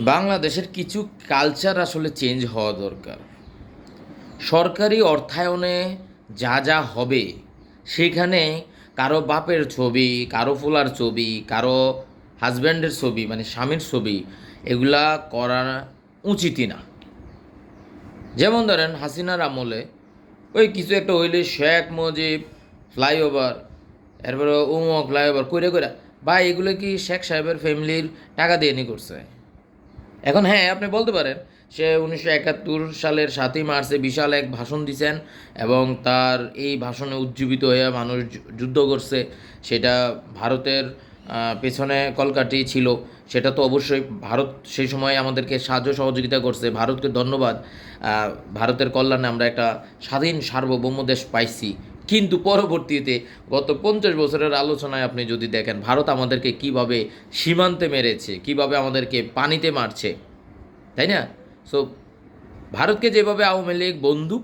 বাংলাদেশের কিছু কালচার আসলে চেঞ্জ হওয়া দরকার। সরকারি অর্থায়নে যা যা হবে, সেখানে কারও বাপের ছবি, কারও ফুলার ছবি, কারও হাজব্যান্ডের ছবি মানে স্বামীর ছবি, এগুলা করা উচিতই না। যেমন ধরেন হাসিনার আমলে ওই কিছু একটা হইলে শেখ মুজিব ফ্লাইওভার, এরপরে উমক ফ্লাইওভার, কইরা কইরা বা এগুলো কি শেখ সাহেবের ফ্যামিলির টাকা দিয়ে নি করছে? এখন হ্যাঁ আপনি বলতে পারেন, সে উনিশশো একাত্তর সালের সাতই মার্চে বিশাল এক ভাষণ দিছেন এবং তার এই ভাষণে উজ্জীবিত হয়ে মানুষ যুদ্ধ করছে। সেটা ভারতের পেছনে কলকাঠি ছিল। সেটা তো অবশ্যই ভারত সেই সময় আমাদেরকে সাহায্য সহযোগিতা করছে। ভারতকে ধন্যবাদ। ভারতের কল্যাণে আমরা একটা স্বাধীন সার্বভৌম দেশ পাইছি। কিন্তু পরবর্তীতে গত পঞ্চাশ বছরের আলোচনায় আপনি যদি দেখেন, ভারত আমাদেরকে কীভাবে সীমান্তে মেরেছে, কীভাবে আমাদেরকে পানিতে মারছে, তাই না? সো ভারতকে যেভাবে আওয়ামী লীগ বন্ধু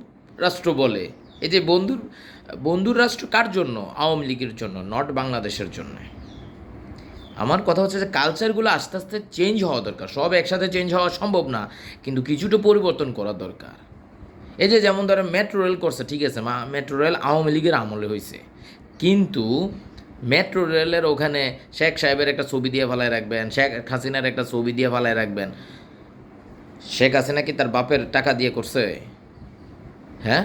রাষ্ট্র বলে, এই যে বন্ধুর বন্ধুর রাষ্ট্র কার জন্য? আওয়ামী লীগের জন্য নট বাংলাদেশের জন্য। আমার কথা হচ্ছে যে কালচারগুলো আস্তে আস্তে চেঞ্জ হওয়া দরকার। সব একসাথে চেঞ্জ হওয়া সম্ভব না, কিন্তু কিছুটা পরিবর্তন করা দরকার। এই যে যেমন ধরেন মেট্রো রেল করছে, ঠিক আছে, মা মেট্রো রেল আওয়ামী লীগের আমলে হয়েছে কিন্তু মেট্রো রেলের ওখানে শেখ সাহেবের একটা ছবি দিয়ে ফেলায় রাখবেন, শেখ হাসিনার একটা ছবি দিয়ে ফেলায় রাখবেন। শেখ হাসিনা কি তার বাপের টাকা দিয়ে করছে? হ্যাঁ?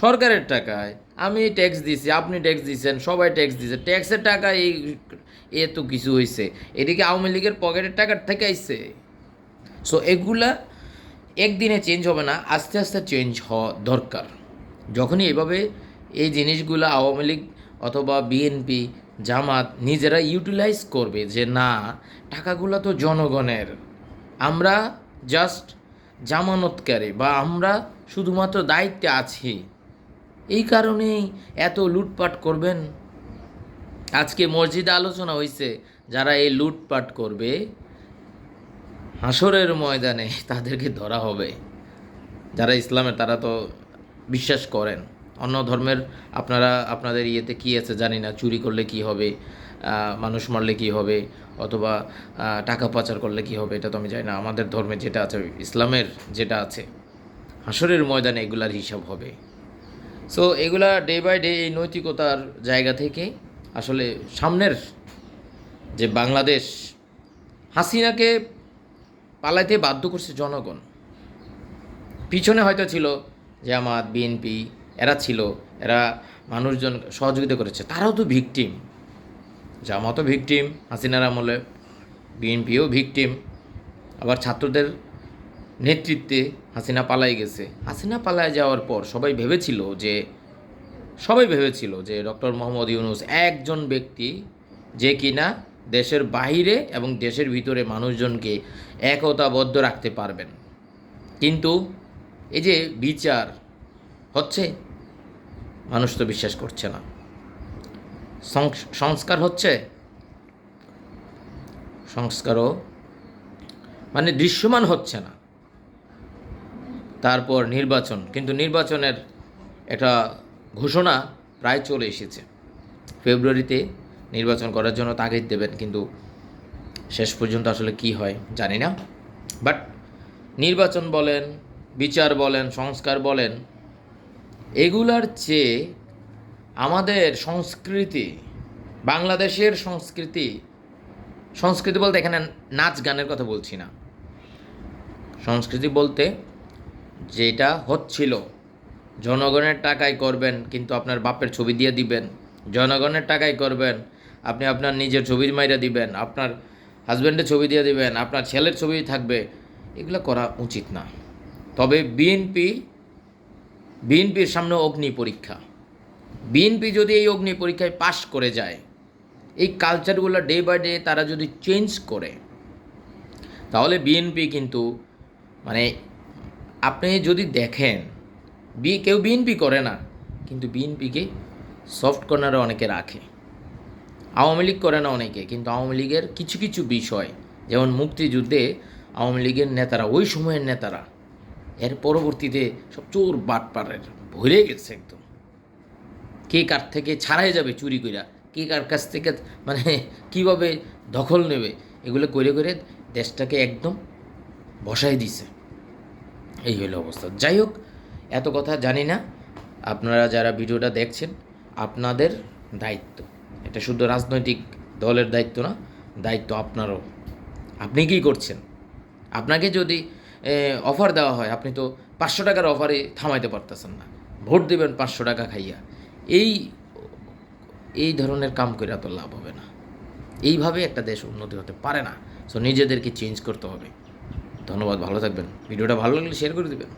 সরকারের টাকায়। আমি ট্যাক্স দিছি, আপনি ট্যাক্স দিয়েছেন সবাই ট্যাক্স দিছে। ট্যাক্সের টাকা এই এ তো কিছু হয়েছে এদিকে আওয়ামী লীগের পকেটের টাকার থেকে আইছে। সো এগুলা একদিনে চেঞ্জ হবে না, আস্তে আস্তে চেঞ্জ হওয়া দরকার। যখনই এভাবে এই জিনিসগুলো আওয়ামী লীগ অথবা বিএনপি জামাত নিজেরা ইউটিলাইজ করবে যে না, টাকাগুলো তো জনগণের। আমরা জাস্ট জামানতকারী বা আমরা শুধুমাত্র দায়িত্বে আছি। এই কারণেই এত লুটপাট করবেন? আজকে মসজিদে আলোচনা হয়েছে যারা এই লুটপাট করবে হাসরের ময়দানে তাদেরকে ধরা হবে। যারা ইসলামের, তারা তো বিশ্বাস করেন। অন্য ধর্মের আপনারা, আপনাদের ইয়েতে কী আছে জানি না, চুরি করলে কি হবে মানুষ মারলে কি হবে, অথবা টাকা পাচার করলে কি হবে, এটা তো আমি জানি না। আমাদের ধর্মে যেটা আছে, ইসলামের যেটা আছে হাসরের ময়দানে এগুলার হিসাব হবে। সো এগুলা ডে বাই ডে এই নৈতিকতার জায়গা থেকে আসলে সামনের যে বাংলাদেশ, হাসিনাকে পালাইতে বাধ্য করছে জনগণ। পিছনে হয়তো ছিল জামাত, বিএনপি, এরা ছিল, এরা মানুষজন সহযোগিতা করেছে, তারাও তো ভিকটিম। জামাতও ভিকটিম, হাসিনার আমলে, বিএনপিও ভিকটিম। আবার ছাত্রদের নেতৃত্বে হাসিনা পালাই গেছে। হাসিনা পালায় যাওয়ার পর সবাই ভেবেছিল যে, সবাই ভেবেছিল যে ডক্টর মোহাম্মদ ইউনুস একজন ব্যক্তি যে কিনা দেশের বাইরে এবং দেশের ভিতরে মানুষজনকে একতাবদ্ধ রাখতে পারবেন। কিন্তু এই যে বিচার হচ্ছে, মানুষ তো বিশ্বাস করছে না। সংস- সংস্কার হচ্ছে? সংস্কারও মানে দৃশ্যমান হচ্ছে না। তারপর নির্বাচন, কিন্তু নির্বাচনের একটা ঘোষণা প্রায় চলে এসেছে। ফেব্রুয়ারিতে নির্বাচন করার জন্য তাগিদ দেবেন, কিন্তু শেষ পর্যন্ত আসলে কি হয় জানি না। বাট নির্বাচন বলেন, বিচার বলেন, সংস্কার বলেন, এগুলার চেয়ে আমাদের সংস্কৃতি, বাংলাদেশের সংস্কৃতি সংস্কৃতি বলতে এখানে নাচ গানের কথা বলছি না। সংস্কৃতি বলতে যেটা হচ্ছিল, জনগণের টাকায় করবেন, কিন্তু আপনার বাপের ছবি দিয়ে দিবেন, জনগণের টাকায় করবেন আপনি আপনার নিজের ছবির মাইরা দিবেন, আপনার হাজব্যান্ডের ছবি দিয়ে দিবেন, আপনার ছেলের ছবি থাকবে, এগুলো করা উচিত না। তবে বিএনপি বিএনপির সামনে অগ্নি পরীক্ষা। বিএনপি যদি এই অগ্নি পরীক্ষায় পাশ করে যায়, এই কালচারগুলো ডে বাই ডে তারা যদি চেঞ্জ করে, তাহলে বিএনপি কিন্তু মানে আপনি যদি দেখেন বি কেউ বিএনপি করে না, কিন্তু বিএনপিকে সফট কর্নারে অনেকে রাখে। আওয়ামী লীগ করে না অনেকে, কিন্তু আওয়ামী লীগের কিছু কিছু বিষয়, যেমন মুক্তিযুদ্ধে আওয়ামী লীগের নেতারা, ওই সময়ের নেতারা, এর পরবর্তীতে সব চোর বাটপাড়ের ভরে গেছে একদম। কে কার থেকে ছাড়াই যাবে চুরি কইরা, কে কার কাছ থেকে মানে কীভাবে দখল নেবে, এগুলো করে করে দেশটাকে একদম বসাই দিছে। এই হলো অবস্থা। যাই হোক, এত কথা জানি না। আপনারা যারা ভিডিওটা দেখছেন, আপনাদের দায়িত্ব। এটা শুধু রাজনৈতিক দলের দায়িত্ব না, দায়িত্ব আপনারও। আপনি কি করছেন? আপনাকে যদি অফার দেওয়া হয়, আপনি তো পাঁচশো টাকার অফারে থামাইতে পারতেছেন না। ভোট দেবেন পাঁচশো টাকা খাইয়া। এই এই ধরনের কাম করে তো লাভ হবে না। এইভাবে একটা দেশ উন্নতি হতে পারে না। সো নিজেদেরকে চেঞ্জ করতে হবে। ধন্যবাদ, ভালো থাকবেন। ভিডিওটা ভালো লাগলে শেয়ার করে দেবেন।